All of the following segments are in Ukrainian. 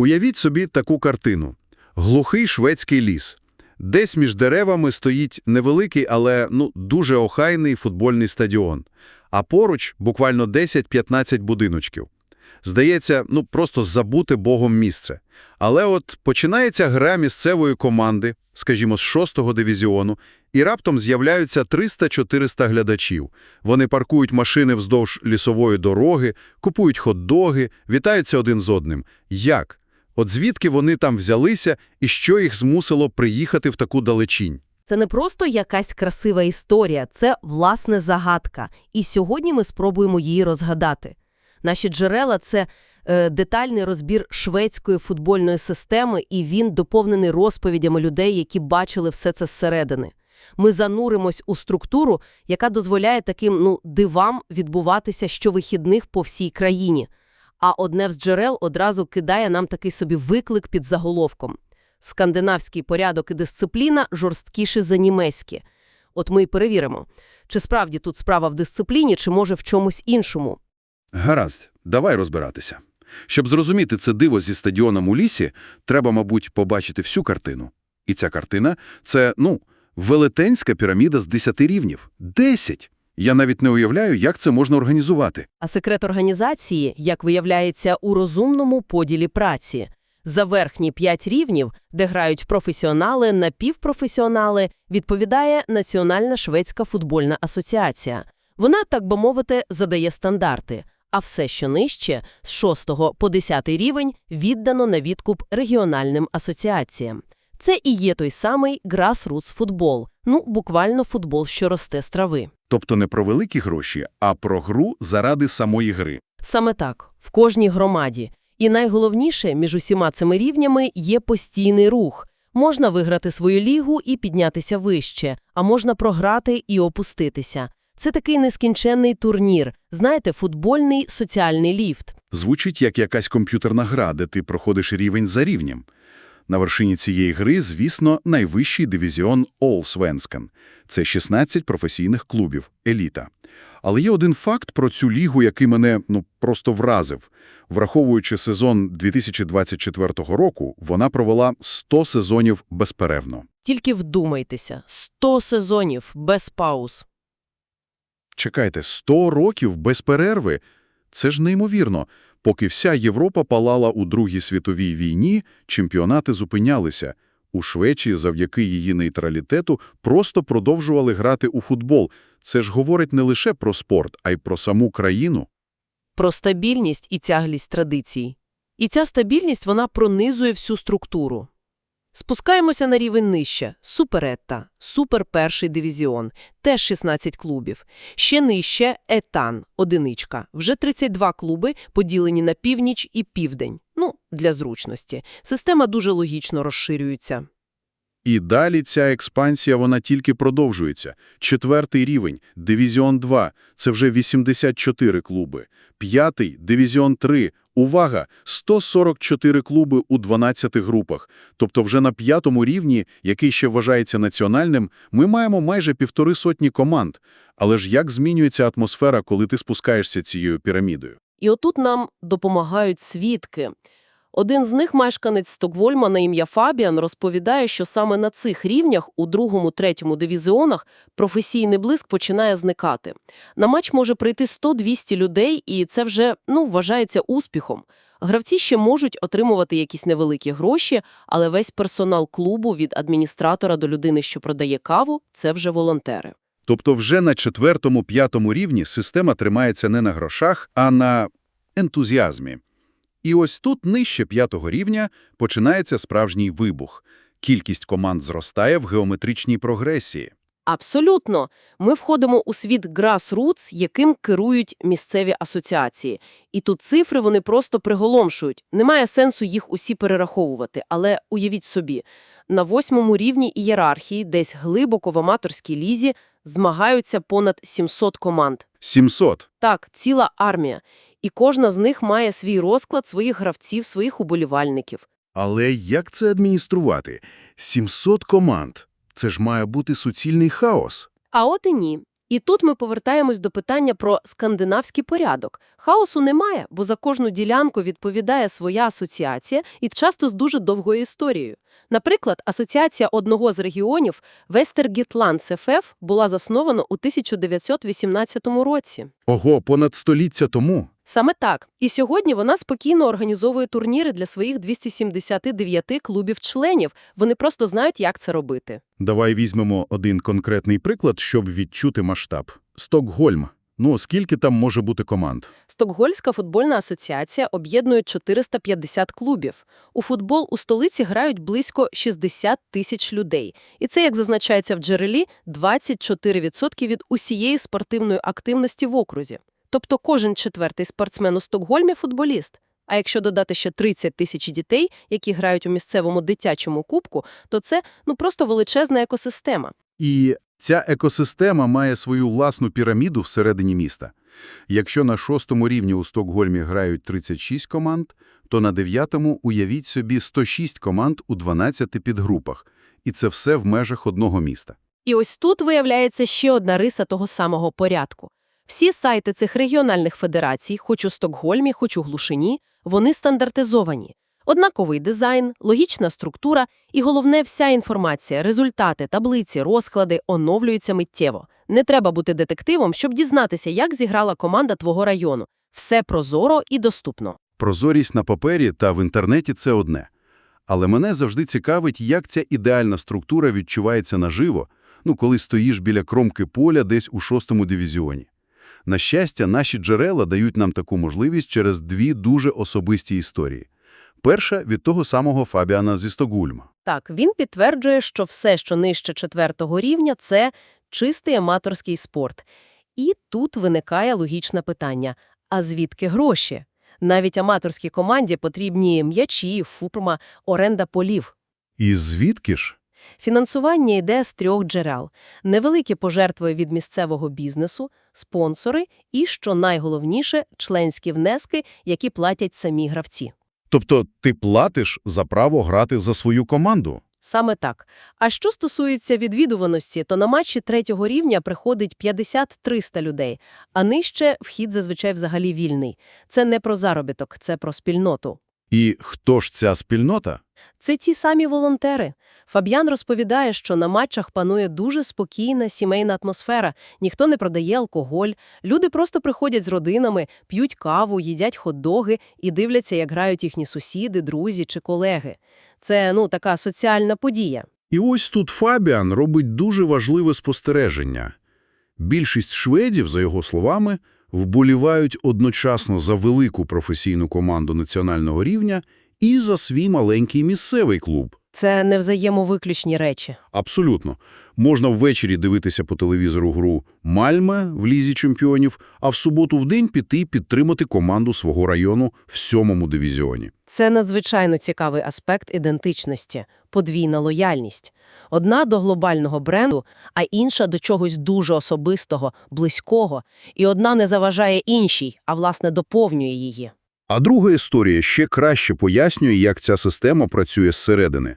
Уявіть собі таку картину. Глухий шведський ліс. Десь між деревами стоїть невеликий, але ну, дуже охайний футбольний стадіон. А поруч буквально 10-15 будиночків. Здається, ну просто забути Богом місце. Але от починається гра місцевої команди, скажімо, з 6-го дивізіону, і раптом з'являються 300-400 глядачів. Вони паркують машини вздовж лісової дороги, купують хот-доги, вітаються один з одним. Як? От звідки вони там взялися і що їх змусило приїхати в таку далечінь? Це не просто якась красива історія, це власне загадка. І сьогодні ми спробуємо її розгадати. Наші джерела це е, детальний розбір шведської футбольної системи, і він доповнений розповідями людей, які бачили все це зсередини. Ми зануримось у структуру, яка дозволяє таким ну дивам відбуватися щовихідних по всій країні. А одне з джерел одразу кидає нам такий собі виклик під заголовком. Скандинавський порядок і дисципліна жорсткіші за німецькі. От ми й перевіримо, чи справді тут справа в дисципліні, чи може в чомусь іншому. Гаразд, давай розбиратися. Щоб зрозуміти це диво зі стадіоном у лісі, треба, мабуть, побачити всю картину. І ця картина – це, ну, велетенська піраміда з 10 рівнів. 10! Я навіть не уявляю, як це можна організувати. А секрет організації, як виявляється, у розумному поділі праці. За верхні п'ять рівнів, де грають професіонали, напівпрофесіонали, відповідає Національна шведська футбольна асоціація. Вона, так би мовити, задає стандарти, а все, що нижче, з 6 по 10 рівень, віддано на відкуп регіональним асоціаціям. Це і є той самий grassroots футбол, ну, буквально футбол, що росте з трави. Тобто не про великі гроші, а про гру заради самої гри. Саме так, в кожній громаді. І найголовніше, між усіма цими рівнями є постійний рух. Можна виграти свою лігу і піднятися вище, а можна програти і опуститися. Це такий нескінченний турнір, знаєте, футбольний соціальний ліфт. Звучить як якась комп'ютерна гра, де ти проходиш рівень за рівнем. На вершині цієї гри, звісно, найвищий дивізіон Allsvenskan. Це 16 професійних клубів, еліта. Але є один факт про цю лігу, який мене ну просто вразив. Враховуючи сезон 2024 року, вона провела 100 сезонів безперервно. Тільки вдумайтеся, 100 сезонів без пауз. Чекайте, 100 років без перерви? Це ж неймовірно. Поки вся Європа палала у Другій світовій війні, чемпіонати зупинялися. У Швеції завдяки її нейтралітету просто продовжували грати у футбол. Це ж говорить не лише про спорт, а й про саму країну. Про стабільність і тяглість традицій. І ця стабільність, вона пронизує всю структуру. Спускаємося на рівень нижче. Суперетта, супер перший дивізіон, теж 16 клубів. Ще нижче Етан, одиничка. Вже 32 клуби, поділені на північ і південь. Ну, для зручності. Система дуже логічно розширюється. І далі ця експансія, вона тільки продовжується. Четвертий рівень, Дивізіон 2 – це вже 84 клуби. П'ятий, Дивізіон 3 – увага, 144 клуби у 12 групах. Тобто вже на п'ятому рівні, який ще вважається національним, ми маємо майже півтори сотні команд. Але ж як змінюється атмосфера, коли ти спускаєшся цією пірамідою? І отут нам допомагають свідки. Один з них, мешканець Стокгольма на ім'я Фабіан, розповідає, що саме на цих рівнях, у другому-третьому дивізіонах, професійний блиск починає зникати. На матч може прийти 100-200 людей, і це вже ну, вважається успіхом. Гравці ще можуть отримувати якісь невеликі гроші, але весь персонал клубу від адміністратора до людини, що продає каву, це вже волонтери. Тобто вже на четвертому-п'ятому рівні система тримається не на грошах, а на ентузіазмі. І ось тут, нижче п'ятого рівня, починається справжній вибух. Кількість команд зростає в геометричній прогресії. Абсолютно. Ми входимо у світ grassroots, яким керують місцеві асоціації. І тут цифри вони просто приголомшують. Немає сенсу їх усі перераховувати. Але уявіть собі, на восьмому рівні ієрархії, десь глибоко в аматорській лізі, змагаються понад 700 команд. 700. Так, ціла армія. І кожна з них має свій розклад своїх гравців, своїх уболівальників. Але як це адмініструвати? 700 команд. Це ж має бути суцільний хаос. А от і ні. І тут ми повертаємось до питання про скандинавський порядок. Хаосу немає, бо за кожну ділянку відповідає своя асоціація і часто з дуже довгою історією. Наприклад, асоціація одного з регіонів Вестергітланд СФФ була заснована у 1918 році. Ого, понад століття тому. Саме так. І сьогодні вона спокійно організовує турніри для своїх 279 клубів-членів. Вони просто знають, як це робити. Давай візьмемо один конкретний приклад, щоб відчути масштаб. Стокгольм. Ну, скільки там може бути команд? Стокгольська футбольна асоціація об'єднує 450 клубів. У футбол у столиці грають близько 60 тисяч людей. І це, як зазначається в джерелі, 24% від усієї спортивної активності в окрузі. Тобто кожен четвертий спортсмен у Стокгольмі – футболіст. А якщо додати ще 30 тисяч дітей, які грають у місцевому дитячому кубку, то це ну просто величезна екосистема. І ця екосистема має свою власну піраміду всередині міста. Якщо на шостому рівні у Стокгольмі грають 36 команд, то на дев'ятому уявіть собі 106 команд у 12 підгрупах. І це все в межах одного міста. І ось тут виявляється ще одна риса того самого порядку. Всі сайти цих регіональних федерацій, хоч у Стокгольмі, хоч у Глушині, вони стандартизовані. Однаковий дизайн, логічна структура і, головне, вся інформація, результати, таблиці, розклади оновлюються миттєво. Не треба бути детективом, щоб дізнатися, як зіграла команда твого району. Все прозоро і доступно. Прозорість на папері та в інтернеті – це одне. Але мене завжди цікавить, як ця ідеальна структура відчувається наживо, ну, коли стоїш біля кромки поля десь у шостому дивізіоні. На щастя, наші джерела дають нам таку можливість через дві дуже особисті історії. Перша – від того самого Фабіана зі Стокгольма. Так, він підтверджує, що все, що нижче четвертого рівня, це чистий аматорський спорт. І тут виникає логічне питання: а звідки гроші? Навіть аматорській команді потрібні м'ячі, фурма, оренда полів. І звідки ж? Фінансування йде з трьох джерел. Невеликі пожертви від місцевого бізнесу, спонсори і, що найголовніше, членські внески, які платять самі гравці. Тобто ти платиш за право грати за свою команду? Саме так. А що стосується відвідуваності, то на матчі третього рівня приходить 50-300 людей, а нижче вхід зазвичай взагалі вільний. Це не про заробіток, це про спільноту. І хто ж ця спільнота? Це ті самі волонтери. Фаб'ян розповідає, що на матчах панує дуже спокійна сімейна атмосфера, ніхто не продає алкоголь, люди просто приходять з родинами, п'ють каву, їдять хот-доги і дивляться, як грають їхні сусіди, друзі чи колеги. Це, ну, така соціальна подія. І ось тут Фабіан робить дуже важливе спостереження. Більшість шведів, за його словами, вболівають одночасно за велику професійну команду національного рівня і за свій маленький місцевий клуб. Це не взаємовиключні речі. Абсолютно. Можна ввечері дивитися по телевізору гру «Мальме» в Лізі чемпіонів, а в суботу в день піти підтримати команду свого району в сьомому дивізіоні. Це надзвичайно цікавий аспект ідентичності – подвійна лояльність. Одна до глобального бренду, а інша до чогось дуже особистого, близького. І одна не заважає іншій, а, власне, доповнює її. А друга історія ще краще пояснює, як ця система працює зсередини.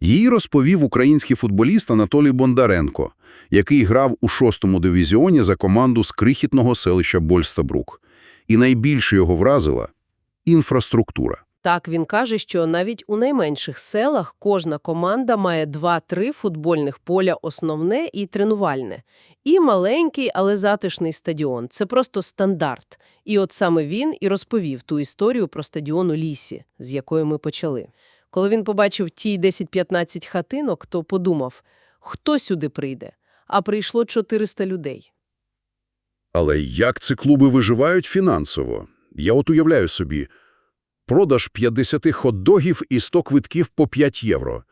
Її розповів український футболіст Анатолій Бондаренко, який грав у шостому дивізіоні за команду з крихітного селища Больстабрук. І найбільше його вразила – інфраструктура. Так, він каже, що навіть у найменших селах кожна команда має 2-3 футбольних поля основне і тренувальне. І маленький, але затишний стадіон. Це просто стандарт. І от саме він і розповів ту історію про стадіон у лісі, з якої ми почали. Коли він побачив ті 10-15 хатинок, то подумав, хто сюди прийде? А прийшло 400 людей. Але як ці клуби виживають фінансово? Я от уявляю собі. Продаж 50 хот-догів і 100 квитків по 5 євро.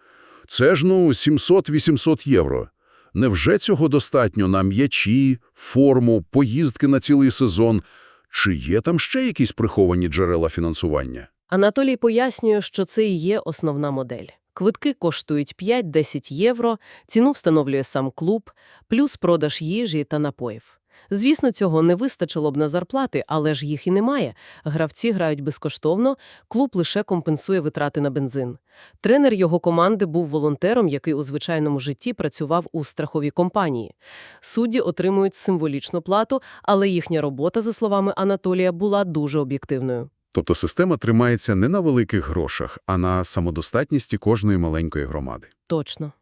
Це ж, ну, 700-800 євро. Невже цього достатньо на м'ячі, форму, поїздки на цілий сезон? Чи є там ще якісь приховані джерела фінансування? Анатолій пояснює, що це і є основна модель. Квитки коштують 5-10 євро, ціну встановлює сам клуб, плюс продаж їжі та напоїв. Звісно, цього не вистачило б на зарплати, але ж їх і немає. Гравці грають безкоштовно, клуб лише компенсує витрати на бензин. Тренер його команди був волонтером, який у звичайному житті працював у страховій компанії. Судді отримують символічну плату, але їхня робота, за словами Анатолія, була дуже об'єктивною. Тобто система тримається не на великих грошах, а на самодостатності кожної маленької громади. Точно.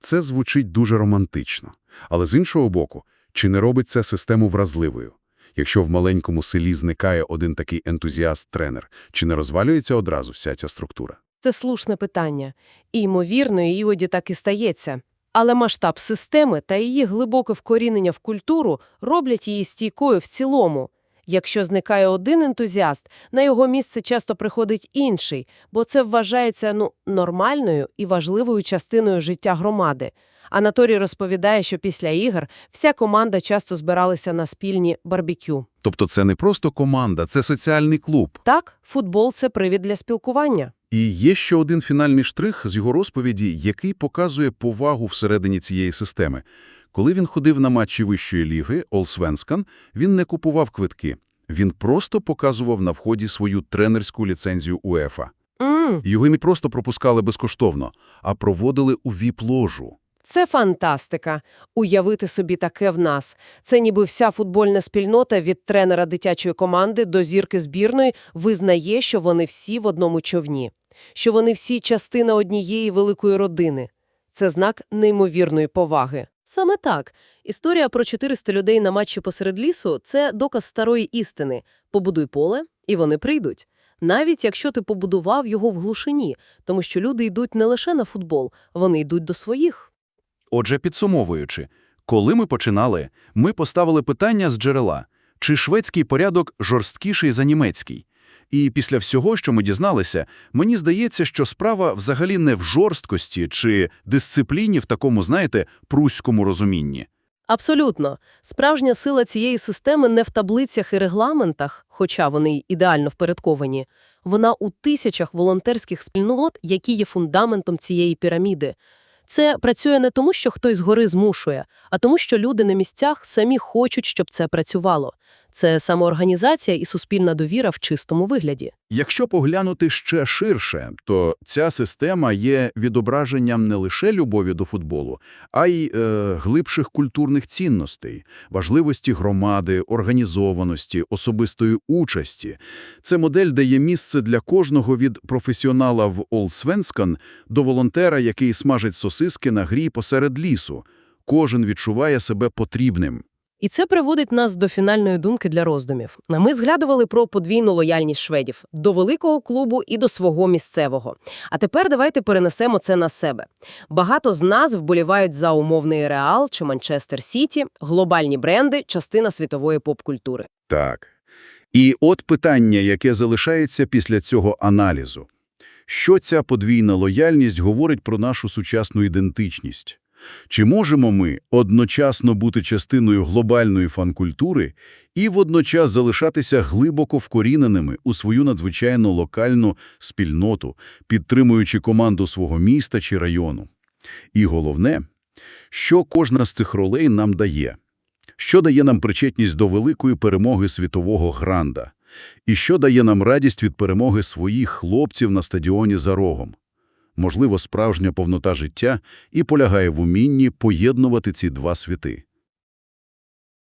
Це звучить дуже романтично. Але з іншого боку, чи не робить це систему вразливою? Якщо в маленькому селі зникає один такий ентузіаст-тренер, чи не розвалюється одразу вся ця структура? Це слушне питання. І, ймовірно, іноді так і стається. Але масштаб системи та її глибоке вкорінення в культуру роблять її стійкою в цілому. Якщо зникає один ентузіаст, на його місце часто приходить інший, бо це вважається ну, нормальною і важливою частиною життя громади. Анатолій розповідає, що після ігор вся команда часто збиралася на спільні барбекю. Тобто це не просто команда, це соціальний клуб. Так, футбол – це привід для спілкування. І є ще один фінальний штрих з його розповіді, який показує повагу всередині цієї системи. Коли він ходив на матчі Вищої ліги, Олсвенскан, він не купував квитки. Він просто показував на вході свою тренерську ліцензію УЕФА. М. Його не просто пропускали безкоштовно, а проводили у віп-ложу. Це фантастика. Уявити собі таке в нас. Це ніби вся футбольна спільнота від тренера дитячої команди до зірки збірної визнає, що вони всі в одному човні, що вони всі частина однієї великої родини. Це знак неймовірної поваги. Саме так. Історія про 400 людей на матчі посеред лісу – це доказ старої істини. Побудуй поле, і вони прийдуть. Навіть якщо ти побудував його в глушині, тому що люди йдуть не лише на футбол, вони йдуть до своїх. Отже, підсумовуючи, коли ми починали, ми поставили питання з джерела, чи шведський порядок жорсткіший за німецький. І після всього, що ми дізналися, мені здається, що справа взагалі не в жорсткості чи дисципліні в такому, знаєте, пруському розумінні. Абсолютно. Справжня сила цієї системи не в таблицях і регламентах, хоча вони ідеально впорядковані. Вона у тисячах волонтерських спільнот, які є фундаментом цієї піраміди. Це працює не тому, що хтось згори змушує, а тому, що люди на місцях самі хочуть, щоб це працювало. Це самоорганізація і суспільна довіра в чистому вигляді. Якщо поглянути ще ширше, то ця система є відображенням не лише любові до футболу, а й е, глибших культурних цінностей, важливості громади, організованості, особистої участі. Це модель дає місце для кожного від професіонала в Олсвенскан до волонтера, який смажить сосиски на грі посеред лісу. Кожен відчуває себе потрібним. І це приводить нас до фінальної думки для роздумів. Ми згадували про подвійну лояльність шведів до великого клубу і до свого місцевого. А тепер давайте перенесемо це на себе. Багато з нас вболівають за умовний Реал чи Манчестер Сіті, глобальні бренди, частина світової поп-культури. Так. І от питання, яке залишається після цього аналізу. Що ця подвійна лояльність говорить про нашу сучасну ідентичність? Чи можемо ми одночасно бути частиною глобальної фан-культури і водночас залишатися глибоко вкоріненими у свою надзвичайно локальну спільноту, підтримуючи команду свого міста чи району? І головне, що кожна з цих ролей нам дає? Що дає нам причетність до великої перемоги світового гранда? І що дає нам радість від перемоги своїх хлопців на стадіоні за рогом? Можливо, справжня повнота життя і полягає в умінні поєднувати ці два світи.